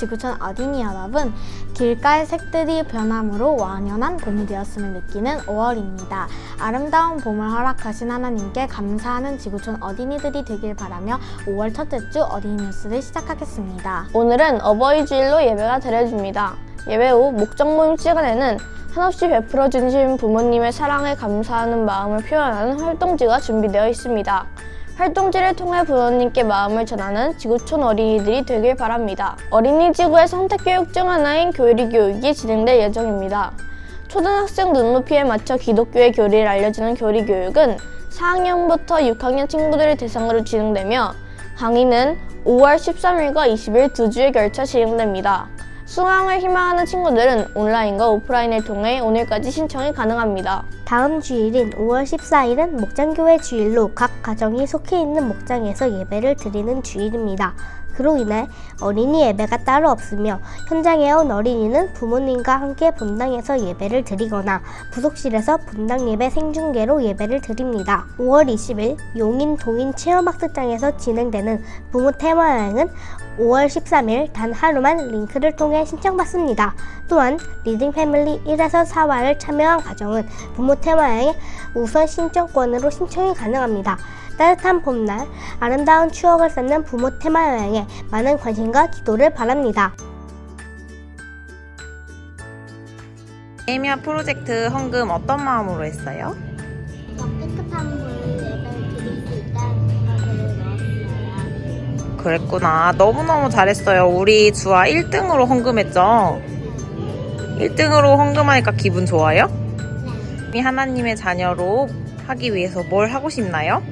지구촌 어린이 여러분, 길가의 색들이 변함으로 완연한 봄이 되었음을 느끼는 5월입니다. 아름다운 봄을 허락하신 하나님께 감사하는 지구촌 어린이들이 되길 바라며 5월 첫째 주 어린이 뉴스를 시작하겠습니다. 오늘은 어버이 주일로 예배가 드려집니다. 예배 후 목적 모임 시간에는 한없이 베풀어 주신 부모님의 사랑에 감사하는 마음을 표현하는 활동지가 준비되어 있습니다. 활동지를 통해 부모님께 마음을 전하는 지구촌 어린이들이 되길 바랍니다. 어린이 지구의 선택 교육 중 하나인 교리 교육이 진행될 예정입니다. 초등학생 눈높이에 맞춰 기독교의 교리를 알려주는 교리 교육은 4학년부터 6학년 친구들을 대상으로 진행되며 강의는 5월 13일과 20일 두 주에 걸쳐 진행됩니다. 수강을 희망하는 친구들은 온라인과 오프라인을 통해 오늘까지 신청이 가능합니다. 다음 주일인 5월 14일은 목장교회 주일로 각 가정이 속해 있는 목장에서 예배를 드리는 주일입니다. 그로 인해 어린이 예배가 따로 없으며 현장에 온 어린이는 부모님과 함께 본당에서 예배를 드리거나 부속실에서 본당 예배 생중계로 예배를 드립니다. 5월 20일 용인 동인 체험학습장에서 진행되는 부모 테마 여행은 5월 13일 단 하루만 링크를 통해 신청받습니다. 또한 리딩 패밀리 1에서 4화를 참여한 가정은 부모 테마여행 우선 신청권으로 신청이 가능합니다. 따뜻한 봄날 아름다운 추억을 쌓는 부모 테마 여행에 많은 관심과 기도를 바랍니다. 에미아 프로젝트 헌금 어떤 마음으로 했어요? 그랬구나. 너무너무 잘했어요. 우리 주아 1등으로 헌금했죠? 1등으로 헌금하니까 기분 좋아요? 이 하나님의 자녀로 하기 위해서 뭘 하고 싶나요?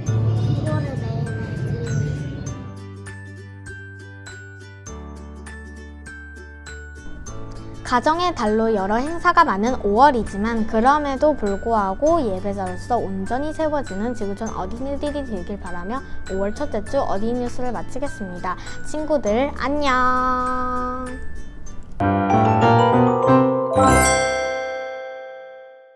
가정의 달로 여러 행사가 많은 5월이지만 그럼에도 불구하고 예배자로서 온전히 세워지는 지구촌 어린이들이 되길 바라며 5월 첫째 주 어린이 뉴스를 마치겠습니다. 친구들 안녕.